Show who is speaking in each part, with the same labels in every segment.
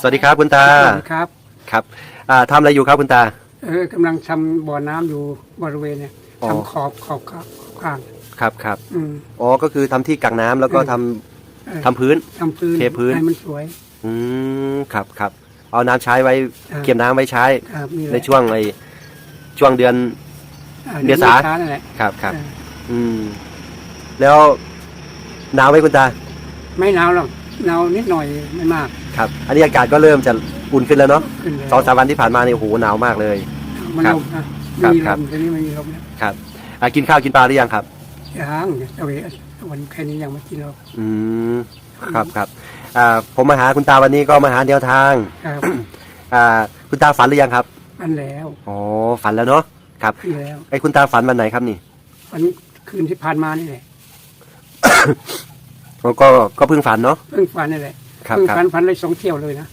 Speaker 1: สวัสดีครับคุณตา
Speaker 2: สวัสดีครับ
Speaker 1: ครับอ่าทำอะไรอยู่ครับคุณตา
Speaker 2: เออกำลังทำบ่อน้ำอยู่บริเวณเนี่ย
Speaker 1: อ๋อ
Speaker 2: ทำขอบขอบขอบข้าง
Speaker 1: ครับครับ
Speaker 2: อืม
Speaker 1: อ๋อก็คือทำที่กักน้ำแล้วก็ทำ
Speaker 2: เออ
Speaker 1: ทำพื้น
Speaker 2: ทำพื้น
Speaker 1: เทพื้น
Speaker 2: ให้มันสวย
Speaker 1: อืมครับครับเอาน้ำใช้ไว้
Speaker 2: อ่า
Speaker 1: เก็บน้ำไว้ใช้
Speaker 2: ครับนี่แหละ
Speaker 1: ในช่วงไอช่วงเดือน
Speaker 2: อ่
Speaker 1: เมษา
Speaker 2: นั่นแหละ
Speaker 1: ครับครับ
Speaker 2: เออ
Speaker 1: อืมแล้วหนาวไหมคุณตา
Speaker 2: ไม่หนาวหรอกหนาวนิดหน่อยไม่มาก
Speaker 1: ครับ อันนี้อากาศก็เริ่มจะอุ่นขึ้นแล้วเนาะ
Speaker 2: ขึ้นเลย
Speaker 1: สองสามวันที่ผ่านมาเนี่ยโอ้โหหนาวมากเลย
Speaker 2: มัน
Speaker 1: ครับ
Speaker 2: ลมนะครับมี
Speaker 1: ค
Speaker 2: ล
Speaker 1: รับ
Speaker 2: มทีนี้ไม่มีลมแล้ว
Speaker 1: ครับอ่ากินข้าวกินปลาหรือยังครับ
Speaker 2: ยังเอาไว้วันแค่นี้ยังไม่กินหรอก
Speaker 1: อืมครับครับอ่าผมมาหาคุณตาวันนี้ก็มาหาแนวทาง
Speaker 2: ครับ
Speaker 1: อ่าคุณตาฝันหรือยังครับ
Speaker 2: อันแล้ว
Speaker 1: อ๋อฝันแล้วเนาะครับ
Speaker 2: อันแล้ว
Speaker 1: ไอ้คุณตาฝันวันไหนครับนี่
Speaker 2: วันคืนที่ผ่านมานี่แหละ
Speaker 1: อ๋อก็ก็เพิ่งฝันเนาะ
Speaker 2: เพิ่งฝันนี่แหละ
Speaker 1: ครับ
Speaker 2: เพิ่ง
Speaker 1: ครับ
Speaker 2: ฝันฝันเลยสองเที่ยวเลยนะ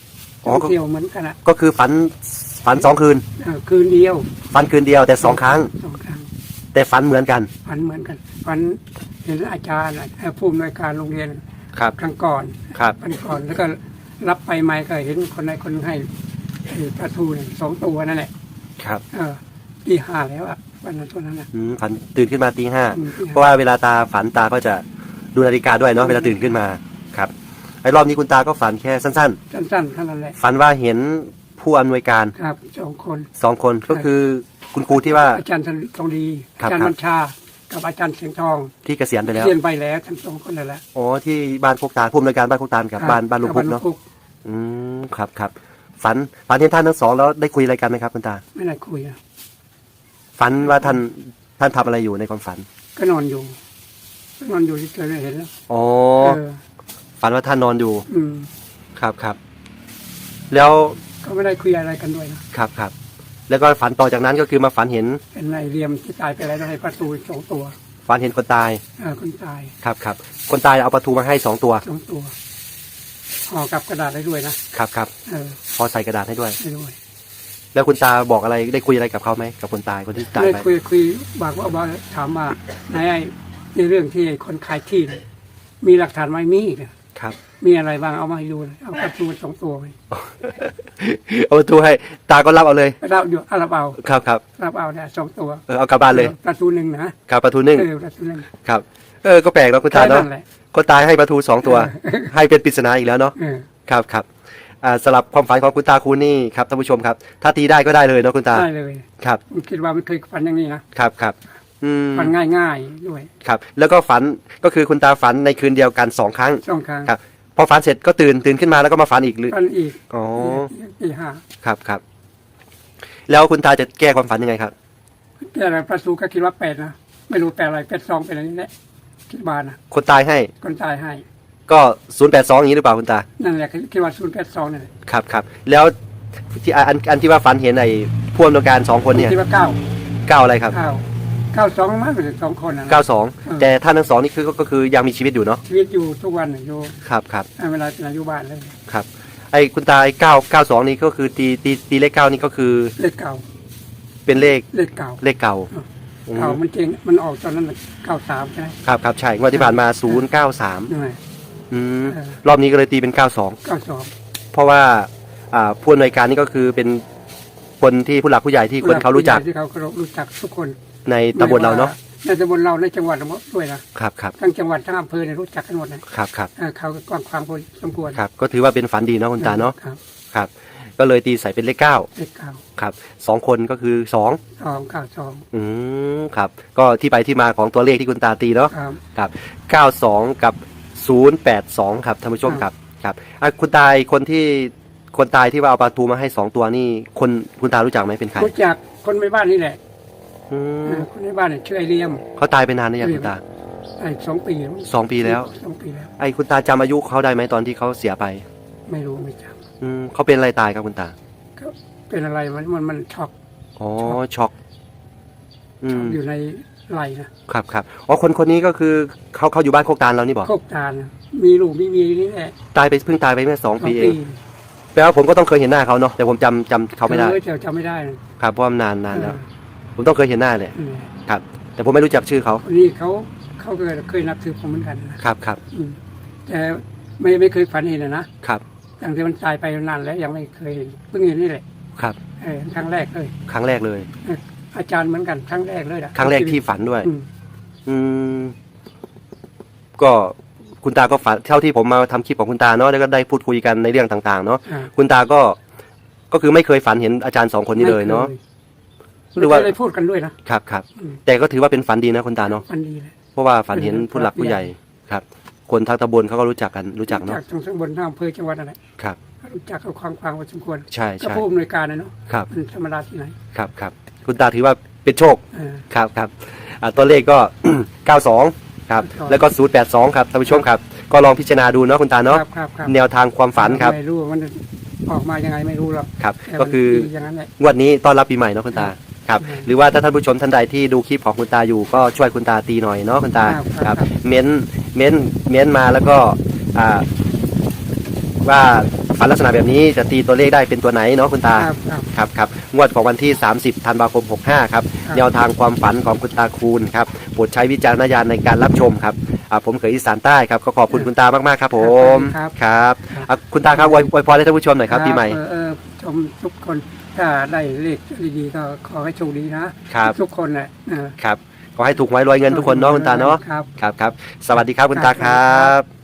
Speaker 1: อ๋
Speaker 2: ส
Speaker 1: อ
Speaker 2: อง
Speaker 1: ก็
Speaker 2: เที่ยวเหมือนกันอะ
Speaker 1: ก็คือฝันฝันสองคืน
Speaker 2: เออคืนเดียว
Speaker 1: ฝันคืนเดียวแต่สองครั้ง
Speaker 2: สองครั้ง
Speaker 1: แต่ฝันเหมือนกัน
Speaker 2: ฝันเหมือนกันฝันเห็นอาจารย์เอ่อผู้อำนวยการโรงเรียน
Speaker 1: ครับ
Speaker 2: ครั้งก่อน
Speaker 1: ครับ
Speaker 2: วันก่อนแล้วก็รับไปใหม่ก็เห็นคนใดคนให้ไอ้ปลาทูเนี่ยสองตัวนั่นแหละ
Speaker 1: ครับ
Speaker 2: เออตีห้าแล้วอะวันนั้นตัวนั้นนะ
Speaker 1: อืมฝันตื่นขึ้นมาตีห้า
Speaker 2: อืมตี
Speaker 1: เพ
Speaker 2: ห้า
Speaker 1: ราะว่าเวลาตาฝันตาก็จะดูนาฬิกาด้วยเนาะเวลาตื่นขึ้นมาครับ ไอ้รอบนี้คุณตาก็ฝันแค่สั้น
Speaker 2: สั้นๆเท่านั้นแหละ
Speaker 1: ๆ ฝันว่าเห็นผู้อำนวยการ
Speaker 2: ครับสองคน
Speaker 1: สองคนก็คือคุณครูที่ว่า
Speaker 2: อาจารย์ทองดี
Speaker 1: ครับ
Speaker 2: อาจารย์
Speaker 1: ครับ
Speaker 2: บัญชา กับอาจารย์เสียงทอง
Speaker 1: ที่เกษียณไปแล้ว
Speaker 2: เรียนไปแล้วทั้งสองคนนั่นแหละ
Speaker 1: อ๋อที่บ้านโคกตาลผู้อำนวยการบ้านโคกตาลกับบ้านบ้านลุงพุกเนาะ
Speaker 2: บ้ก
Speaker 1: อืมครับครับฝันฝันเห็นท่านทั้งสองแล้วได้คุยอะไรกันไหมครับคุณตา
Speaker 2: ไม่ได้คุยอะ
Speaker 1: ฝันว่าท่านท่านทำอะไรอยู่ในความฝัน
Speaker 2: ก็นอนอยู่ก็นอนอยู่ที่เจอเห็นแล้ว
Speaker 1: อ๋อ
Speaker 2: เออ
Speaker 1: ฝันว่าท่านนอนอยู่
Speaker 2: อืม
Speaker 1: ครับครับแล้ว
Speaker 2: ก็ไม่ได้คุยอะไรกันด้วยนะครับ
Speaker 1: ครับแล้วก็ฝันต่อจากนั้นก็คือมาฝันเห็น
Speaker 2: เป็นนายเรียมที่ตายไปแล้วให้ประตูสองตัว
Speaker 1: ฝันเห็นคนตาย
Speaker 2: เออคนตาย
Speaker 1: ครับครับคนตายเอาปลาทูมาให้สองตัว
Speaker 2: สองตัวห่อกับกระดาษได้ด้วยนะครับ
Speaker 1: ครับ
Speaker 2: เออ
Speaker 1: พอใส่กระดาษให้ด้วย
Speaker 2: ได้ด้วย
Speaker 1: แล้วคุณตาบอกอะไรได้คุยอะไรกับเขาไหมกับคนตายคนที่ตาย
Speaker 2: ได้
Speaker 1: ไป
Speaker 2: คุยคุยบอกว่าบอกถามว่าในไอ้ในเรื่องที่ไอ้คนขายที่เนี่ยมีหลักฐานไหมมีเนี่ย
Speaker 1: ครับ
Speaker 2: มีอะไรบ้างเอามาให้ดูเลยเอาประตูสองตัวไป
Speaker 1: เอาปลาทูให้ ตาก็รับเอาเลย
Speaker 2: รับอยู่เอารับเอา
Speaker 1: ครับครับ
Speaker 2: รับเอาเนี่ยสองตัว
Speaker 1: เออเอากลับบ้านเลย
Speaker 2: ประตูหนึ่งนะ
Speaker 1: ครับปลาทูนึ่ง
Speaker 2: เออประตูหนึ่ง
Speaker 1: ครับ เออก็แปลกเนาะคุณตา
Speaker 2: แค่
Speaker 1: เนาะ
Speaker 2: นั้นแหละ
Speaker 1: คนตายให้ปลาทูสองตัว ให้เป็นปริศนาอีกแล้วเนาะ
Speaker 2: เออ
Speaker 1: ครับครับอ่าสลับความฝันของคุณตาคุณนี่ครับท่านผู้ชมครับ ถ้าตีได้ก็ได้เลยเนาะคุณตา
Speaker 2: ได้เลย
Speaker 1: ครับ
Speaker 2: ผมคิดว่ามันเคยฝันอย่างนี้นะครับ
Speaker 1: ครับ อืม
Speaker 2: ฝันง่ายๆด้วย
Speaker 1: ครับ แล้วก็ฝันก็คือคุณตาฝันในคืนเดียวกันสองครั้ง
Speaker 2: สองครั้ง
Speaker 1: ครับ พอฝันเสร็จก็ตื่นตื่นขึ้นมาแล้วก็มาฝันอีกหรือ
Speaker 2: ฝันอีก
Speaker 1: อ๋อ
Speaker 2: ตีห้า
Speaker 1: ครับครับ แล้วคุณตาจะแก้ความฝันยังไงครับ
Speaker 2: แต่อะไรประตูก็คิดว่าแปดนะไม่รู้แปดอะไรแปดสองเป็นอะไรนี่แหละคิดบ้านนะ
Speaker 1: คนตายให้
Speaker 2: คนตายให้
Speaker 1: ก็ศูนย์แปดสองอย่างนี้หรือเปล่าคุณตา
Speaker 2: นั่นแหละคิดว่าศูนย์แปดสองนั่นแหละ
Speaker 1: ครับครับแล้วที่อันอันที่ว่าฝันเห็นไอ้ผู้อำนวยการสองคนเนี่ย
Speaker 2: คิดว่าเก้า
Speaker 1: เก้าอะไรครับ
Speaker 2: เก้า เก้าสองมากเลยสองคนนะ
Speaker 1: เก้าสอง
Speaker 2: อืม
Speaker 1: แต่ท่านทั้งสองนี่คือก็ก็คือยังมีชีวิตอยู่เนาะ
Speaker 2: ชีวิตอยู่ทุกวันน่ะอยู่
Speaker 1: ครับครับ
Speaker 2: เวลาเป็นอายุบ้านเลย
Speaker 1: ครับไอ้คุณตาไอ้เก้าเก้าสองนี่ก็คือตีตีตีเลขเก้านี่ก็คือ
Speaker 2: เลขเก่า
Speaker 1: เป็นเลข
Speaker 2: เลขเก่า
Speaker 1: เลขเก่า
Speaker 2: อืม
Speaker 1: อืม
Speaker 2: เก่ามันเจริงมันออกตอนนั้นเก้าสามใช่ไหม
Speaker 1: ครับครับใช่งวดที่ผ่านมาศูนย์เก้าสาม
Speaker 2: ยังไง
Speaker 1: อืม
Speaker 2: เออ
Speaker 1: รอบนี้ก็เลยตีเป็นเก้าสอง
Speaker 2: เก้าสอง
Speaker 1: เพราะว่าอ่าผู้อำนวยการนี่ก็คือเป็นคนที่ผู้หลักผู้ใหญ่ที่คนเขารู้จัก
Speaker 2: ที่เขาเคารพรู้จักทุกคน
Speaker 1: ในตำบลเราเนาะ
Speaker 2: ในตำบลเราในจังหวัดเราด้วยนะครับ
Speaker 1: ครับ
Speaker 2: ทั้งจังหวัดทั้งอำเภอเนี่ยรู้จักกันหมดนะครับ
Speaker 1: ครับ
Speaker 2: เออเขาก็กว้างขวางพอสมควร
Speaker 1: ครับก็ถือว่าเป็นฝันดีเนาะคุณตาเนาะ
Speaker 2: ครับ
Speaker 1: ครับก็เลยตีใส่เป็นเลขเก้า
Speaker 2: เลขเก้า
Speaker 1: ครับสองคนก็คือสอง
Speaker 2: สองเก้าสอง
Speaker 1: อืมครับ ก็ที่ไปที่มาของตัวเลขที่คุณตาตีเนาะ
Speaker 2: ครับ
Speaker 1: ครับเก้าสองกับศูนย์แปดสองครับท่านผู้ชมครับครับอะคุณตายคนที่คนตายที่ว่าเอาปลาทูมาให้สองตัวนี่คนคุณตารู้จักไหมเป็นใคร
Speaker 2: รู้จักคนในบ้านนี่แหละ
Speaker 1: อืม
Speaker 2: เออคนในบ้านเนี่ยชื่อไอเลียม
Speaker 1: เขาตายไปนานหรือยังคุณตา
Speaker 2: ไอ้สองปี
Speaker 1: สองปีแล้ว
Speaker 2: สองปีแล้ว
Speaker 1: ไอ้คุณตาจำอายุเขาได้ไหมตอนที่เขาเสียไป
Speaker 2: ไม่รู้ไม่จ
Speaker 1: อืมเขาเป็นอะไรตายครับคุณตาำ
Speaker 2: ก็เป็นอะไรมันมันมันช็อก
Speaker 1: อ๋อ ช็อก อืม
Speaker 2: อยู่ในไหลนะครับ
Speaker 1: ครับอ๋อ คนคนนี้ก็คือเขาเขาอยู่บ้านโคกตาลเรานี่บอก
Speaker 2: โคกตาลน่ะมีลูกมีเมียนี่แหละ
Speaker 1: ตายไปเพิ่งตายไปเมื่อสอง
Speaker 2: สอง
Speaker 1: ปีเอ
Speaker 2: ปี
Speaker 1: งแปลว่าผมก็ต้องเคยเห็นหน้าเขาเนาะ แต่ผมจำจำเขาไม่ได้
Speaker 2: ออแต่จำไม่ได้นะครับ
Speaker 1: เพราะว่านานนานแล้ว
Speaker 2: เออ
Speaker 1: ผมต้องเคยเห็นหน้าเลย
Speaker 2: นี่แหละ
Speaker 1: ครับ แต่ผมไม่รู้จักชื่อเขา
Speaker 2: คนนี้เขาเขาเคยเคยนับถือผมเหมือนกันนะครับ
Speaker 1: ครับ
Speaker 2: อืมแต่ไม่ไม่เคยฝันเห็นนะนะครับเตั้งแต่มันตายไปนานแล้วยังไม่เคยเห็นเพิ่งเห็นนี่แหละ
Speaker 1: ครับ
Speaker 2: เออครั้งแรกเลย
Speaker 1: ครั้งแรกเลย
Speaker 2: อาจารย์เหมือนกันครั้งแรกเลยนะ
Speaker 1: ครั้งแรกที่ฝันด้วย
Speaker 2: อืม
Speaker 1: อืม ก็คุณตาก็ฝันเท่าที่ผมมาทำคลิปของคุณตาเนาะแล้วก็ได้พูดคุยกันในเรื่องต่าง ๆ เนาะ
Speaker 2: อ่า
Speaker 1: คุณตาก็ก็คือไม่เคยฝันเห็นอาจารย์สองคนนี้เลยเนาะ ห
Speaker 2: ห
Speaker 1: รื
Speaker 2: รืออ
Speaker 1: ว่า
Speaker 2: ว่าเลยพูดกันด้วยนะครับ
Speaker 1: ครับ
Speaker 2: อืม
Speaker 1: แต่ก็ถือว่าเป็นฝันดีนะคุณตาเนาะ
Speaker 2: มันดีเลย
Speaker 1: เพราะว่าฝันเห็นผู้หลักผู้ใหญ่ครับ คนทางตำบลเขาก็รู้จักกันรู้จักเนาะ
Speaker 2: จากทางข้างบนทางอำเภอจังหวัดอะไร
Speaker 1: ครับ
Speaker 2: รู้จักกับความความพอสมควร
Speaker 1: ใช่
Speaker 2: ก็
Speaker 1: ใช่
Speaker 2: ผู้อำนวยการนะเนาะ
Speaker 1: ครับ
Speaker 2: มันธรรมดาที่ไหน
Speaker 1: ครับครับคุณตาถือว่าเป็นโชค
Speaker 2: เออ
Speaker 1: ครับครับอ่าตัวเลขก็ 92ครับ
Speaker 2: ครับ
Speaker 1: แล้วก็ 082 ครับท่านผู้ชมครับ ก็ลองพิจารณาดูเนาะคุณตาเนาะ
Speaker 2: ครับครับครับ
Speaker 1: แนวทางความฝันครับ
Speaker 2: ไม่รู้ว่ามันออกมายังไงไม่รู้หรอก
Speaker 1: ครับ
Speaker 2: แต่
Speaker 1: ก็คือ
Speaker 2: มันดีอย่างนั้นแหละ
Speaker 1: งวดนี้ต้อนรับปีใหม่เนาะคุณตา ครับ
Speaker 2: อืม
Speaker 1: หรือว่าถ้าท่านผู้ชมท่านใดที่ดูคลิปของคุณตาอยู่ก็ช่วยคุณตาตีหน่อยเนาะคุณตา
Speaker 2: ครับ
Speaker 1: ค
Speaker 2: ครั
Speaker 1: รับ
Speaker 2: บ
Speaker 1: เม้นเม้นเม้นมาแล้วก็อ่าว่าฝันลักษณะแบบนี้จะตีตัวเลขได้เป็นตัวไหนเนาะคุณตา
Speaker 2: ครับครับ
Speaker 1: ครับครับงวดของวันที่ 30ธันวาคม 65ครับ
Speaker 2: ครับ
Speaker 1: แนวทางความฝันของคุณตาคูณครับโปรดใช้วิจารณญาณในการรับชมครับอ่าผมเขยอีสานใต้ครับก็ขอบคุณคุณตามากๆครับ ผม
Speaker 2: ครับ
Speaker 1: ครับ
Speaker 2: ครับ
Speaker 1: อะคุณตาครับอวยอวยพรให้ท่านผู้ชมหน่อยครับปีใหม่
Speaker 2: เออเออชมทุกคน ถ้าได้เลขดีๆก็ขอให้โชคดีนะครับ ทุกคนแหละเออ
Speaker 1: ครับ ขอให้ถูกหวยรวยเงินทุกคนเนาะคุณตาเนาะ
Speaker 2: ครับ
Speaker 1: ครับครับ สวัสดีครับคุณตาครับ